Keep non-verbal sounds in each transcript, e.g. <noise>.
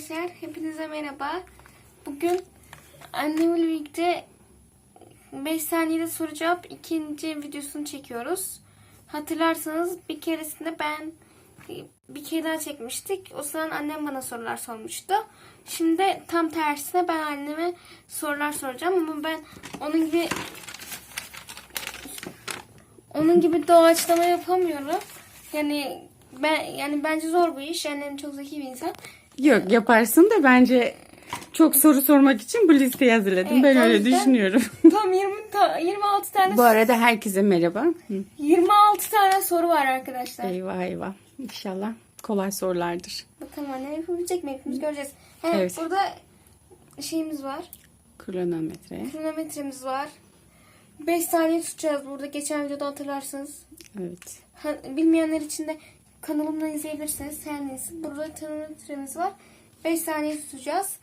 Arkadaşlar hepinize merhaba. Bugün annemle birlikte 5 saniyede soru cevap ikinci videosunu çekiyoruz. Hatırlarsanız bir keresinde ben bir kere daha çekmiştik. O zaman annem bana sorular sormuştu. Şimdi tam tersine ben anneme sorular soracağım ama ben onun gibi onun gibi doğaçlama yapamıyorum. Yani ben yani bence zor bu iş. Annem çok zeki bir insan. Yok yaparsın da bence çok soru sormak için bu listeyi hazırladım. Evet, ben o öyle yüzden- düşünüyorum. <laughs> Tam 20 ta- 26 tane bu arada herkese merhaba. Hı. 26 tane soru var arkadaşlar. Eyvah eyvah. İnşallah kolay sorulardır. Bakalım annem yapabilecek mi? Hepimiz göreceğiz. He, Evet. Burada şeyimiz var. Kronometre. Kronometremiz var. 5 saniye tutacağız burada. Geçen videoda hatırlarsınız. Evet. Ha, bilmeyenler için de kanalımdan izleyebilirsiniz. Neyse. Burada kronometremiz var. 5 saniye tutacağız.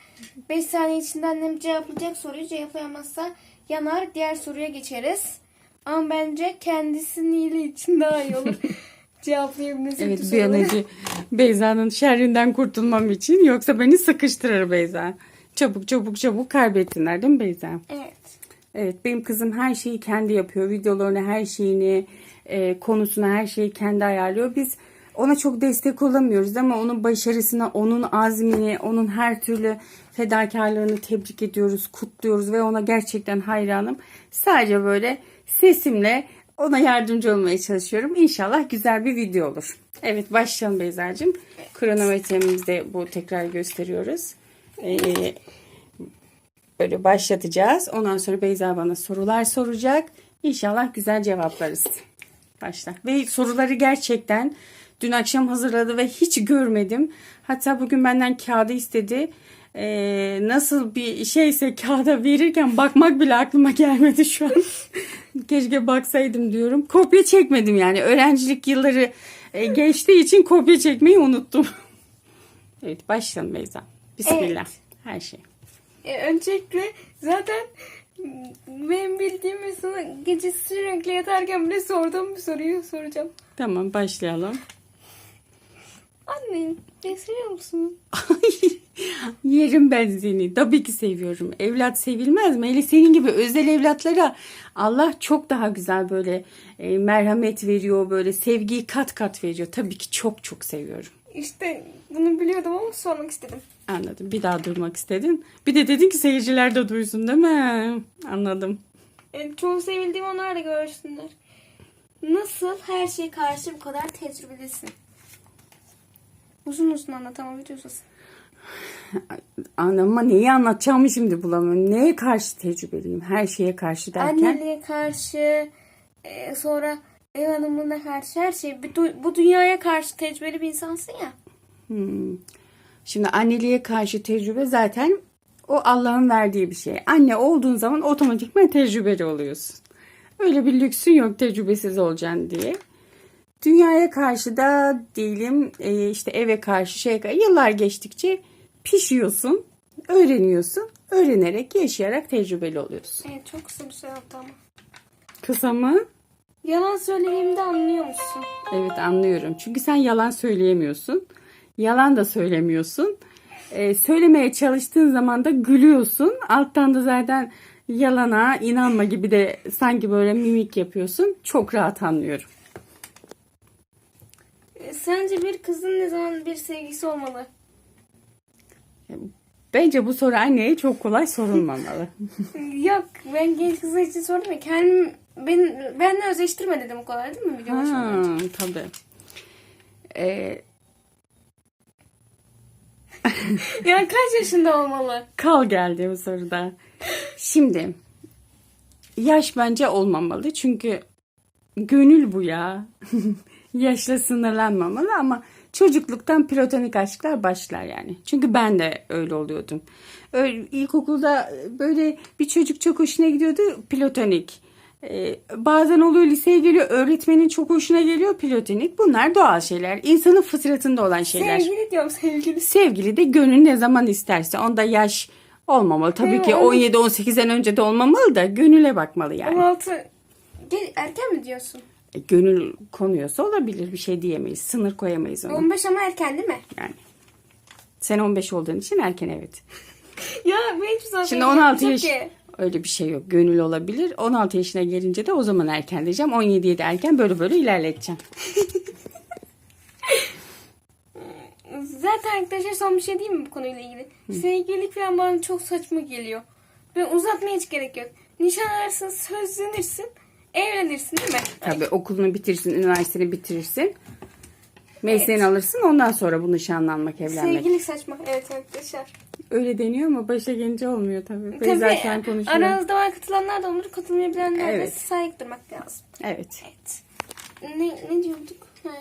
5 saniye içinde annem cevaplayacak soruyu cevaplayamazsa yanar. Diğer soruya geçeriz. Ama bence kendisinin iyiliği için daha iyi olur. <laughs> Cevaplayabilmesi Evet bir an önce Beyza'nın şerrinden kurtulmam için yoksa beni sıkıştırır Beyza. Çabuk çabuk çabuk kaybettinler değil mi Beyza? Evet. Evet benim kızım her şeyi kendi yapıyor. Videolarını her şeyini e, konusuna her şeyi kendi ayarlıyor. Biz ona çok destek olamıyoruz ama onun başarısına, onun azmini, onun her türlü fedakarlığını tebrik ediyoruz, kutluyoruz ve ona gerçekten hayranım. Sadece böyle sesimle ona yardımcı olmaya çalışıyorum. İnşallah güzel bir video olur. Evet başlayalım Beyza'cığım. Kronometremizde bu tekrar gösteriyoruz. Ee, böyle başlatacağız. Ondan sonra Beyza bana sorular soracak. İnşallah güzel cevaplarız. Başla. Ve soruları gerçekten dün akşam hazırladı ve hiç görmedim. Hatta bugün benden kağıdı istedi. Ee, nasıl bir şeyse kağıda verirken bakmak bile aklıma gelmedi şu an. <laughs> Keşke baksaydım diyorum. Kopya çekmedim yani. Öğrencilik yılları e, geçtiği için kopya çekmeyi unuttum. <laughs> evet başlayalım Beyza. Bismillah. Her şey. E, öncelikle zaten benim bildiğim ve sana gece sürekli yatarken bile sorduğum bir soruyu soracağım. Tamam başlayalım. Anne beni seviyor musun? Yerim ben seni. Tabii ki seviyorum. Evlat sevilmez mi? Hele senin gibi özel evlatlara Allah çok daha güzel böyle e, merhamet veriyor. Böyle sevgiyi kat kat veriyor. Tabii ki çok çok seviyorum. İşte bunu biliyordum ama sormak istedim. Anladım. Bir daha duymak istedin. Bir de dedin ki seyirciler de duysun değil mi? Anladım. E, çoğu sevildiğim onlar da görsünler. Nasıl her şeye karşı bu kadar tecrübelisin? Uzun uzun anlat ama video uzasın. <sighs> Anlama neyi anlatacağımı şimdi bulamıyorum. Neye karşı tecrübeliyim? Her şeye karşı derken. Anneliğe karşı, e, sonra ev hanımlığına karşı her şey. Bu, bu dünyaya karşı tecrübeli bir insansın ya. Hmm. Şimdi anneliğe karşı tecrübe zaten o Allah'ın verdiği bir şey. Anne olduğun zaman otomatikman tecrübeli oluyorsun. Öyle bir lüksün yok tecrübesiz olacaksın diye. Dünyaya karşı da diyelim e, işte eve karşı şey yıllar geçtikçe pişiyorsun, öğreniyorsun. Öğrenerek, yaşayarak tecrübeli oluyorsun. Evet çok kısa bir süre oldu ama. Kısa mı? Yalan söylediğimde anlıyor musun? Evet anlıyorum. Çünkü sen yalan söyleyemiyorsun. Yalan da söylemiyorsun. Ee, söylemeye çalıştığın zaman da gülüyorsun. Alttan da zaten yalana inanma gibi de sanki böyle mimik yapıyorsun. Çok rahat anlıyorum. Sence bir kızın ne zaman bir sevgisi olmalı? Bence bu soru anneye çok kolay sorulmamalı. <laughs> <laughs> Yok ben genç kızlar için sordum ya. Kendim ben benle özleştirme dedim o kadar değil mi video ha, tabii. Ee, <laughs> Yani kaç yaşında olmalı? kal geldi bu soruda. Şimdi yaş bence olmamalı çünkü gönül bu ya. Yaşla sınırlanmamalı ama çocukluktan platonik aşklar başlar yani. Çünkü ben de öyle oluyordum. Öyle, ilkokulda böyle bir çocuk çok hoşuna gidiyordu platonik. Ee, bazen oluyor liseye geliyor öğretmenin çok hoşuna geliyor platonik. Bunlar doğal şeyler. İnsanın fıtratında olan şeyler. Sevgili diyorum sevgili. Sevgili de gönül ne zaman isterse. Onda yaş olmamalı. Tabii ki Evet. 17-18'den önce de olmamalı da gönüle bakmalı yani. 16 Gel, erken mi diyorsun? E, Gönül konuyorsa olabilir bir şey diyemeyiz. Sınır koyamayız ona. 15 ama erken değil mi? Yani Sen 15 olduğun için erken evet. <laughs> Ya ben hiçbir zaman Şimdi sevgilim 16 yok yaş ki. öyle bir şey yok. Gönül olabilir. 16 yaşına gelince de o zaman erken diyeceğim. 17'ye de erken böyle böyle ilerleteceğim. <laughs> Zaten arkadaşlar son bir şey diyeyim mi bu konuyla ilgili? Sevgililik falan bana çok saçma geliyor. Ben uzatmaya hiç gerek yok. Nişan alırsın, sözlenirsin, evlenirsin değil mi? Tabii okulunu bitirsin, üniversiteni bitirirsin. Mesleğini alırsın ondan sonra bu nişanlanmak, evlenmek. Sevgililik saçma. Evet arkadaşlar. Öyle deniyor ama başa gelince olmuyor tabii. Beyza Tabii sen konuşuyor. aranızda var katılanlar da olur, katılmayabilenler de Evet. saygı durmak lazım. Evet. Evet. Ne, ne diyorduk? Ha.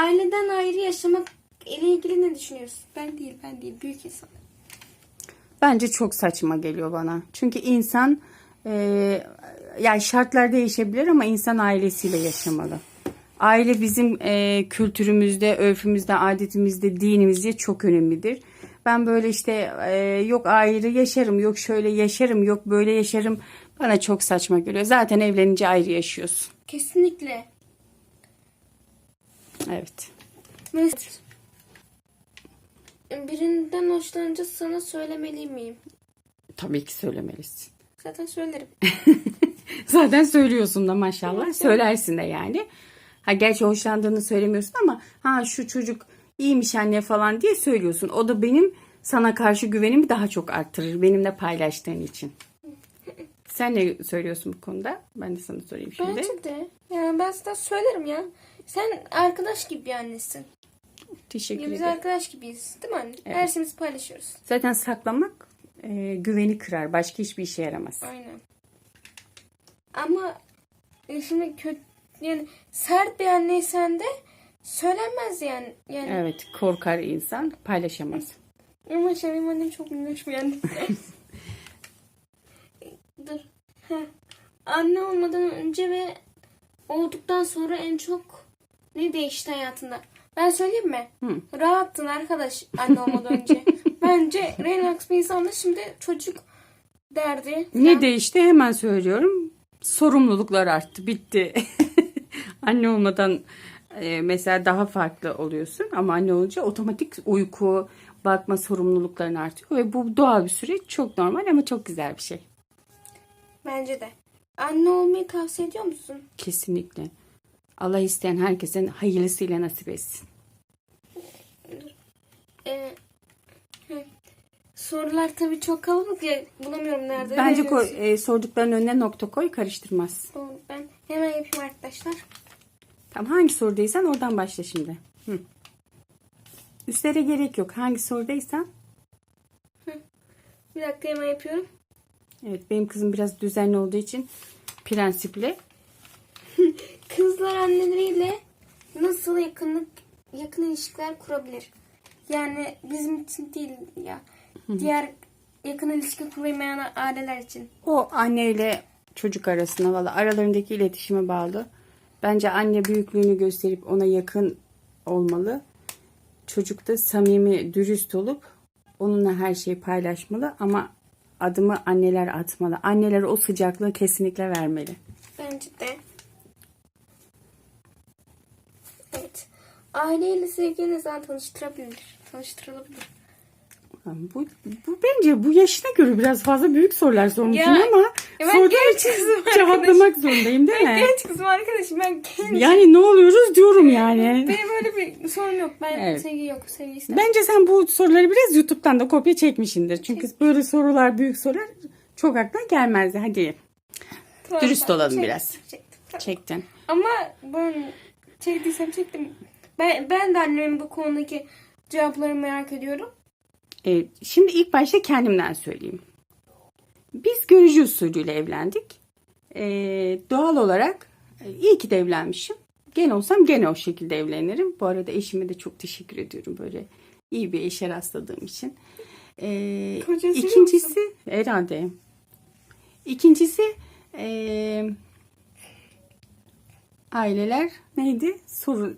Aileden ayrı yaşamak ile ilgili ne düşünüyorsun? Ben değil, ben değil. Büyük insan. Bence çok saçma geliyor bana. Çünkü insan e, yani şartlar değişebilir ama insan ailesiyle yaşamalı. Aile bizim e, kültürümüzde, örfümüzde, adetimizde, dinimizde çok önemlidir. Ben böyle işte e, yok ayrı yaşarım, yok şöyle yaşarım, yok böyle yaşarım. Bana çok saçma geliyor. Zaten evlenince ayrı yaşıyorsun. Kesinlikle. Evet. Mesela birinden hoşlanınca sana söylemeli miyim? Tabii ki söylemelisin. Zaten söylerim. <laughs> Zaten söylüyorsun da maşallah. Söylersin de yani. Ha gerçi hoşlandığını söylemiyorsun ama ha şu çocuk iyiymiş anne falan diye söylüyorsun. O da benim sana karşı güvenimi daha çok arttırır. Benimle paylaştığın için. <laughs> Sen ne söylüyorsun bu konuda? Ben de sana sorayım şimdi. Bence de. Yani ben sana söylerim ya. Sen arkadaş gibi bir annesin. Teşekkür Ya biz ederim. arkadaş gibiyiz değil mi anne? Her şeyimizi paylaşıyoruz. Zaten saklamak e, güveni kırar. Başka hiçbir işe yaramaz. Aynen. Ama e, şimdi kötü yani sert bir anneysen de söylenmez yani. Yani Evet korkar insan paylaşamaz. <laughs> ama şey benim annem çok minnoş bir anne. <laughs> Dur. Heh. Anne olmadan önce ve olduktan sonra en çok ne değişti hayatında? Ben söyleyeyim mi? Hı. Rahattın arkadaş anne olmadan önce. <laughs> Bence relax bir insandı. Şimdi çocuk derdi. Ne falan. değişti hemen söylüyorum. Sorumluluklar arttı. Bitti. <laughs> anne olmadan e, mesela daha farklı oluyorsun ama anne olunca otomatik uyku, bakma sorumlulukların artıyor ve bu doğal bir süreç. Çok normal ama çok güzel bir şey. Bence de. Anne olmayı tavsiye ediyor musun? Kesinlikle. Allah isteyen herkesin hayırlısıyla nasip etsin. Ee. Sorular tabii çok kalabalık ya bulamıyorum nerede. Bence koy, e, sordukların önüne nokta koy karıştırmaz. Doğru, Ben hemen yapayım arkadaşlar. Tamam hangi sorudaysan oradan başla şimdi. Hı. Üstlere gerek yok. Hangi sorudaysan Bir dakika hemen yapıyorum. Evet benim kızım biraz düzenli olduğu için prensipli. Kızlar anneleriyle nasıl yakınlık yakın ilişkiler kurabilir? Yani bizim için değil ya. Diğer yakın ilişki kuramayan aileler için. O anneyle çocuk arasında valla aralarındaki iletişime bağlı. Bence anne büyüklüğünü gösterip ona yakın olmalı. Çocuk da samimi, dürüst olup onunla her şeyi paylaşmalı ama adımı anneler atmalı. Anneler o sıcaklığı kesinlikle vermeli. Bence de. Evet. Aileyle sevgili ne zaman tanıştırabilir? Tanıştırılabilir. Bu, bu bence bu yaşına göre biraz fazla büyük sorular sormuşsun Ya, ama ya ben genç için <laughs> cevaplamak zorundayım değil mi? Genç kızım arkadaşım ben genç. Yani ne oluyoruz diyorum yani. Benim öyle bir sorun yok. Ben Evet. sevgi yok. Sevgi istemem. Bence sen bu soruları biraz YouTube'dan da kopya çekmişsindir. Çünkü böyle sorular, büyük sorular çok aklına gelmezdi. Hadi Tamam, dürüst olalım Çektim, biraz. çektim, tamam. çektin. Ama ben çektiysem çektim. Ben, ben de annemin bu konudaki cevaplarını merak ediyorum. Ee, şimdi ilk başta kendimden söyleyeyim. Biz görücü usulüyle evlendik. Ee, doğal olarak e, iyi ki de evlenmişim. Gene olsam gene o şekilde evlenirim. Bu arada eşime de çok teşekkür ediyorum böyle iyi bir eşe rastladığım için. Ee, Kocasıyla ikincisi herhalde. İkincisi ee, aileler neydi? Soru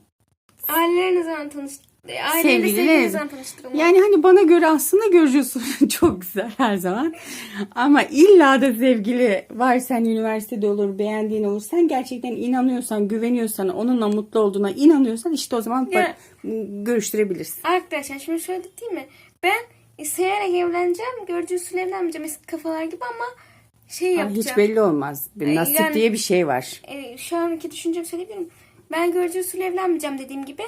Aileler ne zaman E, Aileyle Sevgili sevgilinizden. Yani hani bana göre aslında görücü usulü <laughs> çok güzel her zaman. Ama illa da sevgili var sen üniversitede olur beğendiğin olur. Sen gerçekten inanıyorsan güveniyorsan onunla mutlu olduğuna inanıyorsan işte o zaman Ya. bak, görüştürebilirsin. Arkadaşlar şimdi şöyle değil mi? Ben e, severek evleneceğim. Görücü usulü evlenmeyeceğim eski kafalar gibi ama şey Ay, yapacağım. hiç belli olmaz. Bir Ay, nasip yani- diye bir şey var. E, şu anki düşüncemi söyleyebilirim. Ben görücü usulü evlenmeyeceğim dediğim gibi.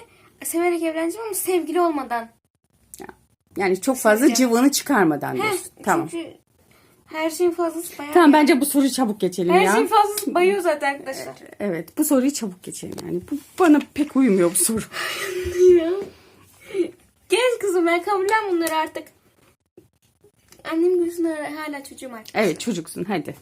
Severek evleneceğim ama sevgili olmadan. Yani çok fazla Söyleyeceğim. cıvını çıkarmadan Heh, diyorsun. Tamam. Çünkü her şeyin fazlası bayağı. Tamam bence bu soruyu çabuk geçelim Her ya. şeyin fazlası bayıyor zaten arkadaşlar. Evet bu soruyu çabuk geçelim yani. Bu bana pek uymuyor bu soru. <laughs> Ya. Gel kızım ben kabullen bunları artık. Annem gözünde hala çocuğum artık. Evet çocuksun hadi.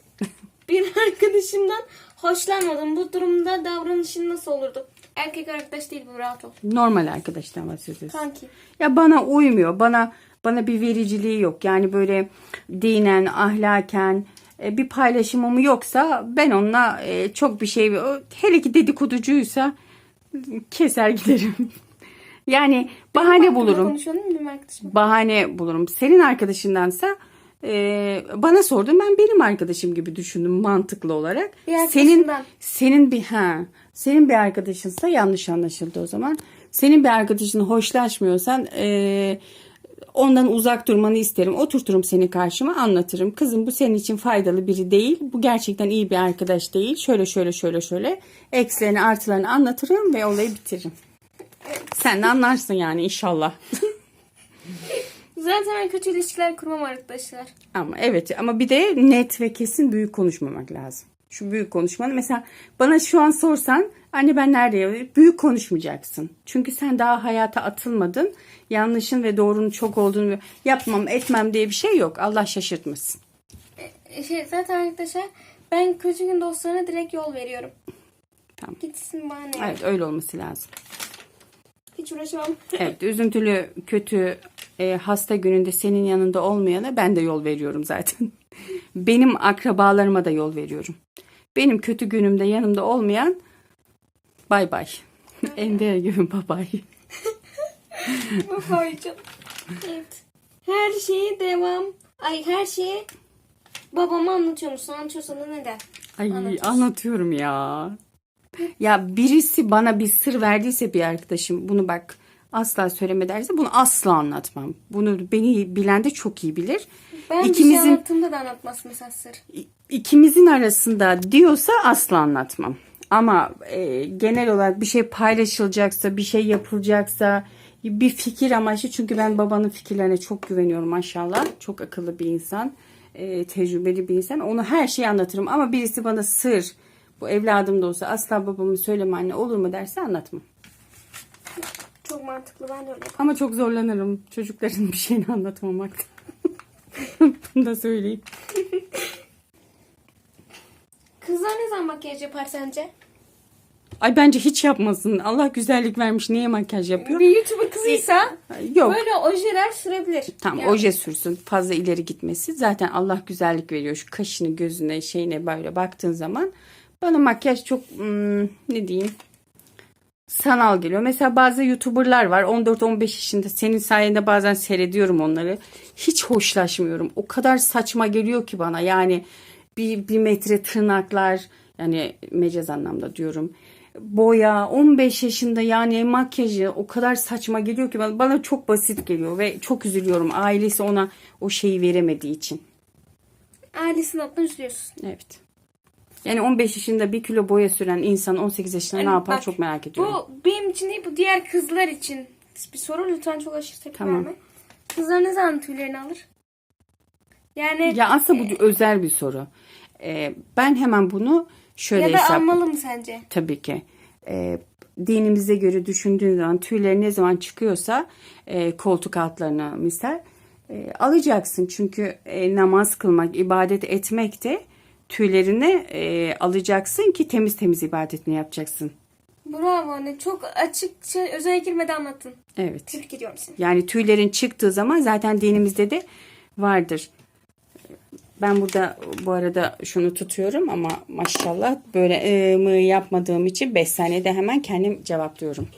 Bir arkadaşımdan hoşlanmadım. Bu durumda davranışın nasıl olurdu? Erkek arkadaş değil bu rahat ol. Normal arkadaştan bahsediyorsun. Kanki. Ya bana uymuyor. Bana bana bir vericiliği yok. Yani böyle dinen, ahlaken e, bir paylaşımım yoksa ben onunla e, çok bir şey hele ki dedikoducuysa keser giderim. <laughs> yani bahane bulurum. Benim arkadaşım? Bahane bulurum. Senin arkadaşındansa e, bana sordun ben benim arkadaşım gibi düşündüm mantıklı olarak. Bir senin senin bir ha senin bir arkadaşınsa yanlış anlaşıldı o zaman. Senin bir arkadaşını hoşlaşmıyorsan e, ondan uzak durmanı isterim. Oturturum seni karşıma anlatırım. Kızım bu senin için faydalı biri değil. Bu gerçekten iyi bir arkadaş değil. Şöyle şöyle şöyle şöyle. Eksilerini artılarını anlatırım ve olayı bitiririm. Sen de anlarsın yani inşallah. <laughs> Zaten ben kötü ilişkiler kurmam arkadaşlar. Ama evet ama bir de net ve kesin büyük konuşmamak lazım. Şu büyük konuşmanı mesela bana şu an sorsan anne ben neredeyim? Büyük konuşmayacaksın. Çünkü sen daha hayata atılmadın. Yanlışın ve doğrunun çok olduğunu yapmam etmem diye bir şey yok. Allah şaşırtmasın. E, Şey, zaten arkadaşlar ben kötü gün dostlarına direkt yol veriyorum. Tamam. Gitsin bana ne? Evet öyle olması lazım. Hiç uğraşamam. <laughs> Evet üzüntülü kötü e, hasta gününde senin yanında olmayana ben de yol veriyorum zaten. <laughs> Benim akrabalarıma da yol veriyorum. Benim kötü günümde yanımda olmayan bay bay. Ender gibi bay bay. Bu <laughs> koyacağım. Evet. Her şeyi devam. Ay her şeyi babama anlatıyor musun? Anlatıyorsan da neden? Ay anlatıyorum ya. Ya birisi bana bir sır verdiyse bir arkadaşım bunu bak asla söyleme derse bunu asla anlatmam. Bunu beni bilen de çok iyi bilir. Ben bir şey İkimizin anlattığımda da anlatmaz mesela sır. İkimizin arasında diyorsa asla anlatmam. Ama e, genel olarak bir şey paylaşılacaksa, bir şey yapılacaksa, bir fikir amaçlı çünkü ben babanın fikirlerine çok güveniyorum maşallah. Çok akıllı bir insan, e, tecrübeli bir insan. Onu her şeyi anlatırım ama birisi bana sır, bu evladım da olsa asla babamı söyleme anne olur mu derse anlatmam. Çok mantıklı ben de öyle. Ama çok zorlanırım çocukların bir şeyini anlatmamakta. <laughs> Bunu da söyleyeyim. <laughs> Kızlar ne zaman makyaj yapar sence? Ay bence hiç yapmasın. Allah güzellik vermiş. Niye makyaj yapıyor? Bir YouTuber kızıysa Yok. böyle ojeler sürebilir. Tam Yani oje sürsün. Fazla ileri gitmesi. Zaten Allah güzellik veriyor. Şu kaşını, gözüne, şeyine böyle baktığın zaman bana makyaj çok hmm, ne diyeyim? sanal geliyor. Mesela bazı YouTuber'lar var 14-15 yaşında. Senin sayende bazen seyrediyorum onları. Hiç hoşlaşmıyorum. O kadar saçma geliyor ki bana. Yani bir, bir metre tırnaklar yani mecaz anlamda diyorum. Boya 15 yaşında yani makyajı o kadar saçma geliyor ki bana, çok basit geliyor ve çok üzülüyorum. Ailesi ona o şeyi veremediği için. Ailesinin adına üzülüyorsun. Evet. Yani 15 yaşında bir kilo boya süren insan 18 yaşında ne Yani yapar bak, çok merak ediyorum. Bu benim için değil bu diğer kızlar için. Bir soru lütfen çok aşırı tepki Tamam. verme. Kızlar ne zaman tüylerini alır? Yani Ya aslında bu özel bir soru. Ee, ben hemen bunu şöyle ya da hesap almalı mı sence? tabii ki. Ee, dinimize göre düşündüğün zaman tüyleri ne zaman çıkıyorsa e, koltuk altlarına misal e, alacaksın. Çünkü e, namaz kılmak, ibadet etmek de tüylerini e, alacaksın ki temiz temiz ibadetini yapacaksın. Bravo anne. Çok açıkça özele girmeden anlattın. Evet. Tebrik ediyorum seni. Yani tüylerin çıktığı zaman zaten dinimizde de vardır. Ben burada bu arada şunu tutuyorum ama maşallah böyle e, mı yapmadığım için 5 saniyede hemen kendim cevaplıyorum.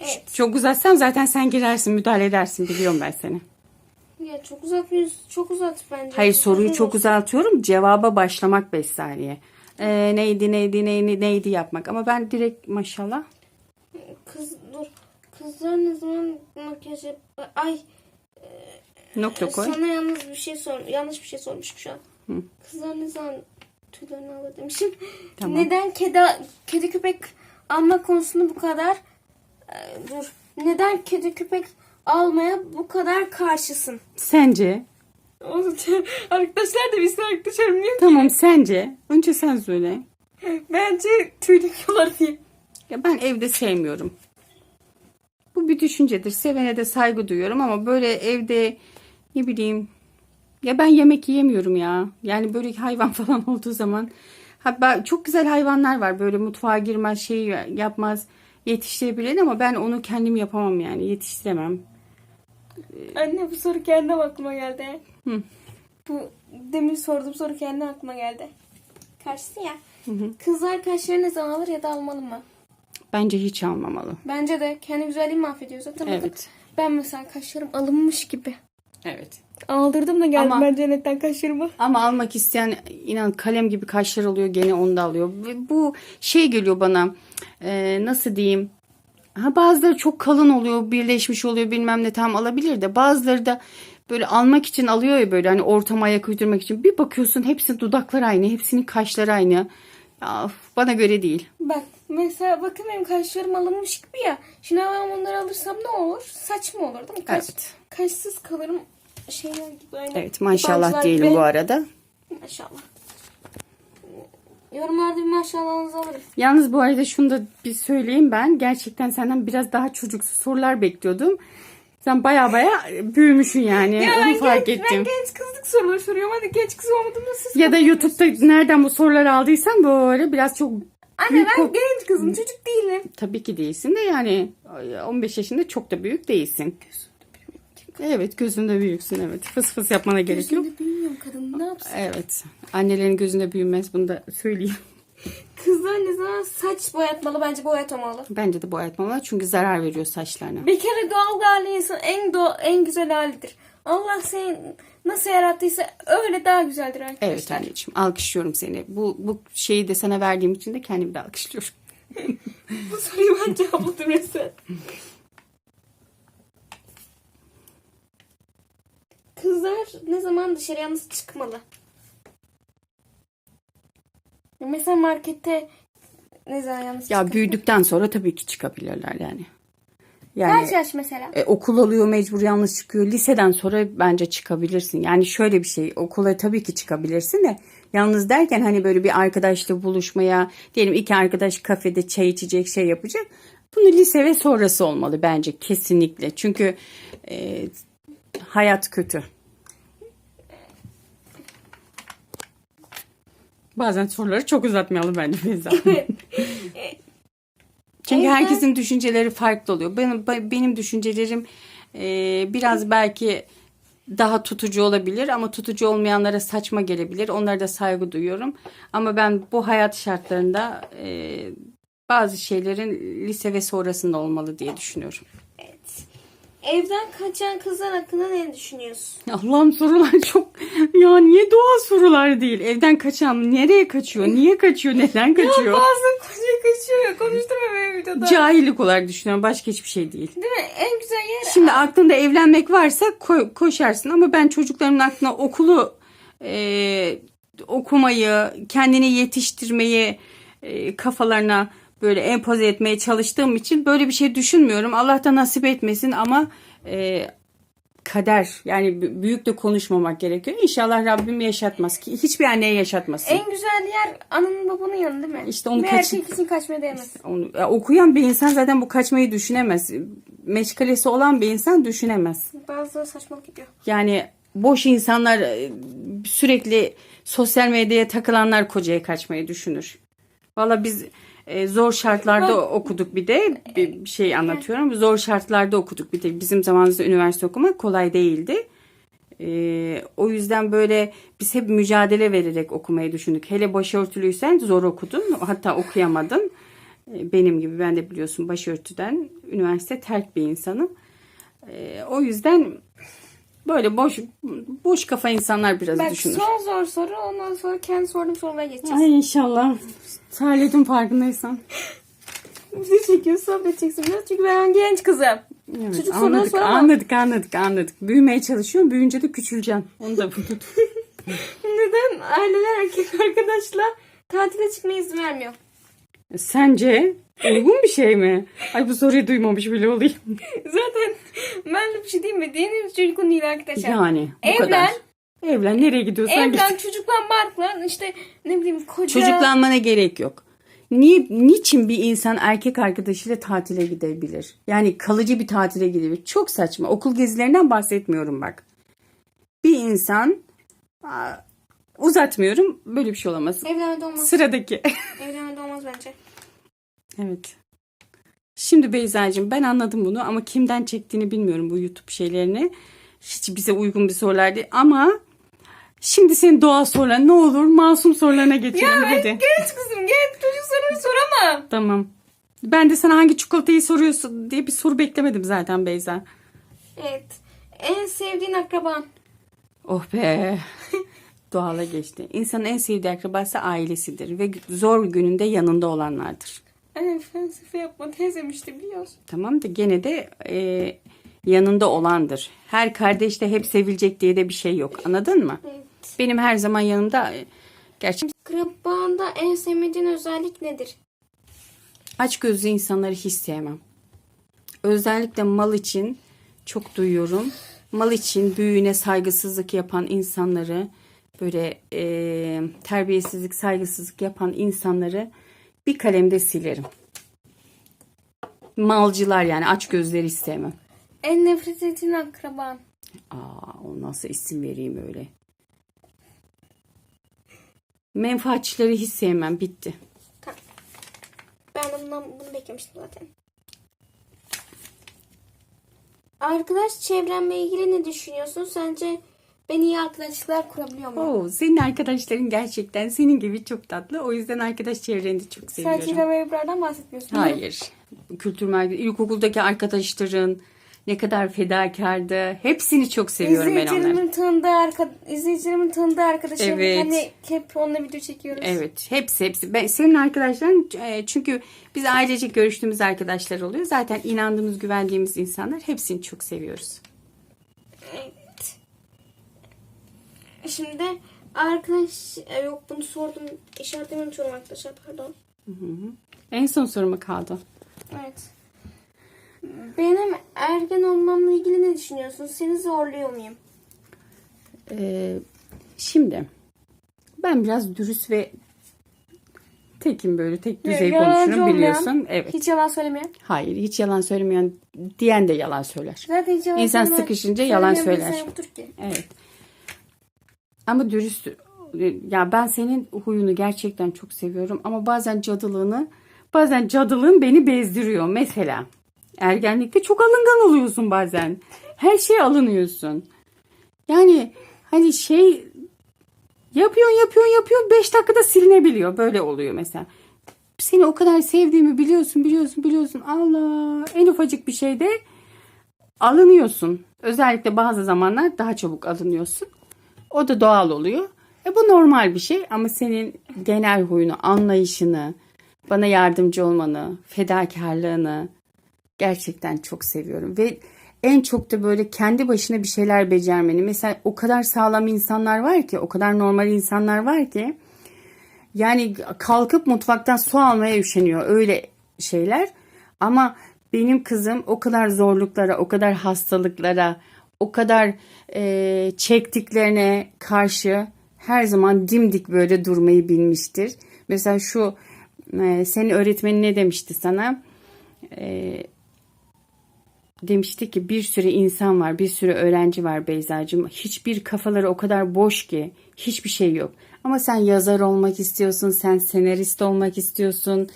Evet. Çok uzatsam zaten sen girersin müdahale edersin biliyorum ben seni. Ya çok uzatmıyoruz. Çok uzat bence. Hayır soruyu çok uzaltıyorum cevaba başlamak 5 saniye. E, neydi neydi neydi neydi yapmak ama ben direkt maşallah Kız dur. Kızlar ne zaman makyaj yap... Ay nokta koy. sana yalnız bir şey sor. Yanlış bir şey sormuşum şu an. Kızlar ne zaman tüylerini alır demişim. <laughs> Tamam. Neden kedi kedi köpek alma konusunda bu kadar e, dur. Neden kedi köpek almaya bu kadar karşısın? Sence? Arkadaşlar da bilsin arkadaşlarım niye? Tamam sence? Önce sen söyle. Bence tüy döküyorlar diye. Ya ben evde sevmiyorum. Bu bir düşüncedir. Sevene de saygı duyuyorum ama böyle evde ne bileyim ya ben yemek yiyemiyorum ya. Yani böyle hayvan <laughs> falan olduğu zaman ha ben, çok güzel hayvanlar var. Böyle mutfağa girmez, şey yapmaz, yetiştirebilen ama ben onu kendim yapamam yani. Yetiştiremem. Anne bu soru kendi aklıma geldi. Hı. Bu demin sorduğum soru kendi aklıma geldi. Karşısı ya. Kızlar kaşları ne zaman alır ya da almalı mı? Bence hiç almamalı. Bence de kendi güzelliğini mahvediyor zaten. Evet. Ben mesela kaşlarım alınmış gibi. Evet. Aldırdım da geldim Ama- ben cennetten kaşlarımı. Ama almak isteyen inan kalem gibi kaşlar alıyor gene onu da alıyor. Ve Bu şey geliyor bana e, nasıl diyeyim ha bazıları çok kalın oluyor birleşmiş oluyor bilmem ne tam alabilir de bazıları da böyle almak için alıyor ya böyle hani ortama ayak uydurmak için bir bakıyorsun hepsinin dudakları aynı hepsinin kaşları aynı. Ya, of, bana göre değil. Bak mesela bakın benim kaşlarım alınmış gibi ya. Şimdi ben bunları alırsam ne olur? Saçma olur değil mi? Kaş, Evet. Kaşsız kalırım şeyler gibi aynı. Evet maşallah diyelim gibi. bu arada. Maşallah. Yorumlarda bir maşallahınızı alırım. Yalnız bu arada şunu da bir söyleyeyim ben. Gerçekten senden biraz daha çocuksu sorular bekliyordum. Sen baya baya büyümüşsün yani. Ya Onu ben fark genç, ettim. Ben genç kızlık soruları soruyorum. Hadi genç kız olmadığımda siz Ya da YouTube'da nereden bu soruları aldıysan böyle biraz çok Anne ben genç kızım çocuk değilim. Tabii ki değilsin de yani 15 yaşında çok da büyük değilsin. Evet gözünde büyüksün evet. Fıs fıs yapmana gerek yok. Gözünde büyümüyorum kadın ne yapsın? Evet. Annelerin gözünde büyümez bunu da söyleyeyim. <laughs> Kızlar ne zaman saç boyatmalı bence boyatmamalı. Bence de boyatmamalar çünkü zarar veriyor saçlarına. Bir kere doğal hali insan en doğal, en güzel halidir. Allah seni nasıl yarattıysa öyle daha güzeldir arkadaşlar. Evet anneciğim alkışlıyorum seni. Bu, bu şeyi de sana verdiğim için de kendimi de alkışlıyorum. <laughs> Bu soruyu ben cevapladım resmen. <laughs> Kızlar ne zaman dışarı yalnız çıkmalı? Mesela markette ne zaman yalnız Ya çıkmalı? büyüdükten sonra tabii ki çıkabilirler yani. Yani Kaç yaş mesela? E, okul alıyor mecbur yalnız çıkıyor. Liseden sonra bence çıkabilirsin. Yani şöyle bir şey okula tabii ki çıkabilirsin de yalnız derken hani böyle bir arkadaşla buluşmaya diyelim iki arkadaş kafede çay içecek şey yapacak. Bunu lise ve sonrası olmalı bence kesinlikle. Çünkü e, hayat kötü. Bazen soruları çok uzatmayalım bence Feyza. <laughs> Çünkü herkesin düşünceleri farklı oluyor. Benim, benim düşüncelerim e, biraz belki daha tutucu olabilir ama tutucu olmayanlara saçma gelebilir. Onlara da saygı duyuyorum. Ama ben bu hayat şartlarında e, bazı şeylerin lise ve sonrasında olmalı diye düşünüyorum. Evden kaçan kızlar hakkında ne düşünüyorsun? Allah'ım sorular <laughs> çok ya niye doğal sorular değil? Evden kaçan nereye kaçıyor? Niye kaçıyor? Neden kaçıyor? Bazen koca kaçıyor. Konuşturma beni videoda. Cahillik olarak düşünüyorum. Başka hiçbir şey değil. Değil mi? En güzel yer Şimdi aklında evlenmek varsa ko- koşarsın ama ben çocuklarımın aklına okulu e, okumayı, kendini yetiştirmeyi e, kafalarına böyle empoze etmeye çalıştığım için böyle bir şey düşünmüyorum. Allah da nasip etmesin ama e, kader yani büyük de konuşmamak gerekiyor. İnşallah Rabbim yaşatmaz ki hiçbir anneye yaşatmasın. En güzel yer ananın babanın yanı değil mi? İşte onu Ve kaç- erkek için kaçmaya değmez. Onu, ya okuyan bir insan zaten bu kaçmayı düşünemez. Meşgalesi olan bir insan düşünemez. Bazıları saçmalık yapıyor. Yani boş insanlar e, sürekli sosyal medyaya takılanlar kocaya kaçmayı düşünür. Valla biz e, zor şartlarda okuduk bir de bir bir şey anlatıyorum. Zor şartlarda okuduk bir de bizim zamanımızda üniversite okumak kolay değildi. Ee, o yüzden böyle biz hep mücadele vererek okumayı düşündük. Hele başörtülüysen zor okudun. Hatta okuyamadın. Ee, benim gibi ben de biliyorsun başörtüden üniversite terk bir insanım. Ee, o yüzden böyle boş boş kafa insanlar biraz Bak düşünür. son zor soru ondan sonra kendi sorduğum sorulara geçeceğiz. Ay inşallah. Terledim farkındaysan. Bizi çekiyorsun sabredeceksin biraz çünkü ben genç kızım. Evet, Çocuk soruları anladık, soramam. anladık, anladık, anladık. Büyümeye çalışıyorum, büyüyünce de küçüleceğim. Onu da unut. <laughs> Neden aileler erkek arkadaşla tatile çıkmaya izin vermiyor? Sence uygun bir şey mi? Ay bu soruyu duymamış bile olayım. <laughs> Zaten ben de bir şey diyeyim mi? Diğeriniz çocukun değil arkadaşlar. Yani bu Evlen. kadar. Evlen nereye gidiyorsan git. Evlen çocuklan barklan işte ne bileyim koca. Çocuklanmana gerek yok. Niye, niçin bir insan erkek arkadaşıyla tatile gidebilir? Yani kalıcı bir tatile gidebilir. Çok saçma. Okul gezilerinden bahsetmiyorum bak. Bir insan aa, uzatmıyorum. Böyle bir şey olamaz. Evlenmede olmaz. Sıradaki. Evlenmede olmaz bence. Evet. Şimdi Beyza'cığım ben anladım bunu ama kimden çektiğini bilmiyorum bu YouTube şeylerini. Hiç bize uygun bir sorular değil ama şimdi senin doğal sorular ne olur masum sorularına geçelim hadi. Genç kızım genç çocuk soruları soramam. Tamam. Ben de sana hangi çikolatayı soruyorsun diye bir soru beklemedim zaten Beyza. Evet. En sevdiğin akraban. Oh be. <laughs> Doğala geçti. İnsanın en sevdiği akrabası ailesidir ve zor gününde yanında olanlardır. Anne felsefe yapma teyzem işte biliyorsun. Tamam da gene de e, yanında olandır. Her kardeş de hep sevilecek diye de bir şey yok. Anladın mı? Evet. Benim her zaman yanımda e, gerçi Akrabanda en sevmediğin özellik nedir? aç gözlü insanları hiç sevmem. Özellikle mal için çok duyuyorum. Mal için büyüğüne saygısızlık yapan insanları, böyle e, terbiyesizlik, saygısızlık yapan insanları bir kalemde silerim. Malcılar yani aç gözleri istemem. En nefret ettiğin akraban. Aa, o nasıl isim vereyim öyle. Menfaatçileri hiç sevmem. Bitti. Ben de bundan bunu beklemiştim zaten. Arkadaş çevrenle ilgili ne düşünüyorsun? Sence ben iyi arkadaşlıklar kurabiliyor muyum? Oo, senin arkadaşların gerçekten senin gibi çok tatlı. O yüzden arkadaş çevreni çok Sen seviyorum. Çiğdem ve Ebrar'dan bahsetmiyorsun. Hayır. Kültür merkezi, ilkokuldaki arkadaşların ne kadar fedakardı. Hepsini çok seviyorum ben onları. İzleyicilerimin tanıdığı, arka, izleyicilerimin tanıdığı arkadaşım. Evet. Hani hep onunla video çekiyoruz. Evet, hepsi hepsi. Ben, senin arkadaşların e, çünkü biz ailecek görüştüğümüz arkadaşlar oluyor. Zaten inandığımız, güvendiğimiz insanlar hepsini çok seviyoruz. Şimdi arkadaş e, yok bunu sordum. İşaretlemeyi unutuyorum arkadaşlar pardon. En son soruma kaldı. Evet. Benim ergen olmamla ilgili ne düşünüyorsun? Seni zorluyor muyum? Ee, şimdi ben biraz dürüst ve tekim böyle tek düzey Yalancı konuşurum olmayan, biliyorsun. Evet. Hiç yalan söylemeyen. Hayır, hiç yalan söylemeyen diyen de yalan söyler. Zaten hiç yalan İnsan söylemeyen- sıkışınca yalan söylemeyen bir söyler. insan yoktur ki. Evet. Ama dürüst ya ben senin huyunu gerçekten çok seviyorum ama bazen cadılığını bazen cadılığın beni bezdiriyor mesela. Ergenlikte çok alıngan oluyorsun bazen. Her şeye alınıyorsun. Yani hani şey yapıyorsun yapıyorsun yapıyorsun 5 dakikada silinebiliyor. Böyle oluyor mesela. Seni o kadar sevdiğimi biliyorsun biliyorsun biliyorsun. Allah en ufacık bir şeyde alınıyorsun. Özellikle bazı zamanlar daha çabuk alınıyorsun. O da doğal oluyor. E bu normal bir şey ama senin genel huyunu, anlayışını, bana yardımcı olmanı, fedakarlığını gerçekten çok seviyorum. Ve en çok da böyle kendi başına bir şeyler becermeni. Mesela o kadar sağlam insanlar var ki, o kadar normal insanlar var ki yani kalkıp mutfaktan su almaya üşeniyor öyle şeyler. Ama benim kızım o kadar zorluklara, o kadar hastalıklara, o kadar e, çektiklerine karşı her zaman dimdik böyle durmayı bilmiştir. Mesela şu e, senin öğretmenin ne demişti sana? E, demişti ki bir sürü insan var, bir sürü öğrenci var Beyza'cığım. Hiçbir kafaları o kadar boş ki hiçbir şey yok. Ama sen yazar olmak istiyorsun, sen senarist olmak istiyorsun.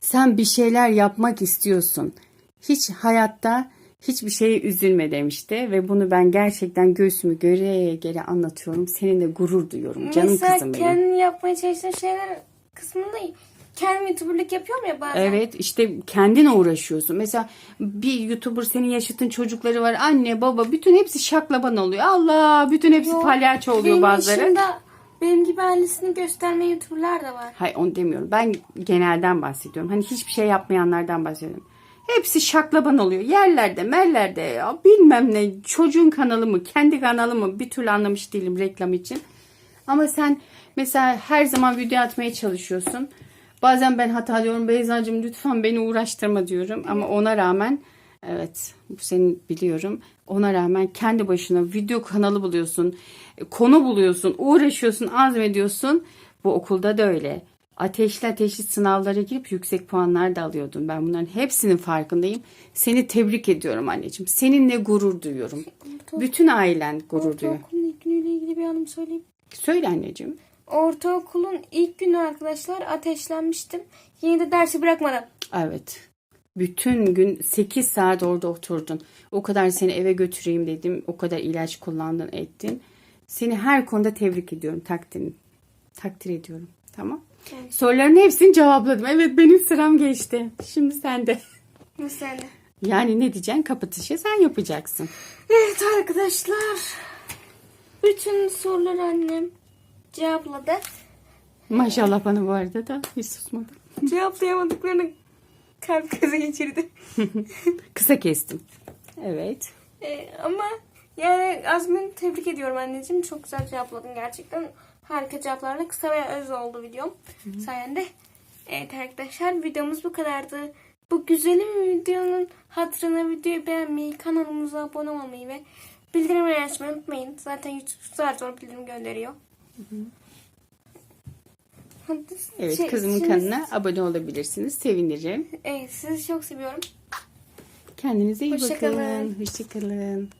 Sen bir şeyler yapmak istiyorsun. Hiç hayatta Hiçbir şeye üzülme demişti ve bunu ben gerçekten göğsümü göre göre anlatıyorum. Seninle gurur duyuyorum canım Mesela kızım benim. kendin yapmaya çalıştığın şeyler kısmında kendim youtuberlık yapıyorum ya bazen. Evet işte kendin uğraşıyorsun. Mesela bir YouTuber senin yaşıtın çocukları var. Anne baba bütün hepsi şaklaban oluyor. Allah bütün hepsi Yok, palyaço oluyor benim bazıları. yaşımda benim gibi ailesini göstermeyen youtuberlar da var. Hayır onu demiyorum. Ben genelden bahsediyorum. Hani hiçbir şey yapmayanlardan bahsediyorum. Hepsi şaklaban oluyor. Yerlerde, merlerde ya bilmem ne. Çocuğun kanalı mı, kendi kanalı mı bir türlü anlamış değilim reklam için. Ama sen mesela her zaman video atmaya çalışıyorsun. Bazen ben hata diyorum Beyza'cığım lütfen beni uğraştırma diyorum. Ama ona rağmen evet bu senin biliyorum. Ona rağmen kendi başına video kanalı buluyorsun. Konu buluyorsun. Uğraşıyorsun azmediyorsun. Bu okulda da öyle. Ateşli ateşli sınavlara girip yüksek puanlar da alıyordun. Ben bunların hepsinin farkındayım. Seni tebrik ediyorum anneciğim. Seninle gurur duyuyorum. Bütün ailen gurur duyuyor. Ortaokulun ilk günüyle ilgili bir anım söyleyeyim. Söyle anneciğim. Ortaokulun ilk günü arkadaşlar ateşlenmiştim. Yine de dersi bırakmadım. Evet. Bütün gün 8 saat orada oturdun. O kadar seni eve götüreyim dedim. O kadar ilaç kullandın ettin. Seni her konuda tebrik ediyorum. Takdir, takdir ediyorum. Tamam. Soruların hepsini cevapladım. Evet benim sıram geçti. Şimdi sen de. Bu sene. Yani ne diyeceksin? Kapatışı sen yapacaksın. Evet arkadaşlar. Bütün soruları annem cevapladı. Maşallah bana bu arada da hiç susmadım. Cevaplayamadıklarını kalp krizi geçirdi. <laughs> Kısa kestim. Evet. Ee, ama yani Azmin tebrik ediyorum anneciğim. Çok güzel cevapladın gerçekten. Harika cevaplarla kısa ve öz oldu videom. Sayende. Evet arkadaşlar videomuz bu kadardı. Bu güzelim videonun hatırına videoyu beğenmeyi, kanalımıza abone olmayı ve bildirimleri açmayı unutmayın. Zaten YouTube zar zor bildirim gönderiyor. Hadi, Evet şey, kızımın şimdi- kanalına abone olabilirsiniz. Sevinirim. Evet sizi çok seviyorum. Kendinize iyi Hoşça bakın. kalın. Hoşçakalın.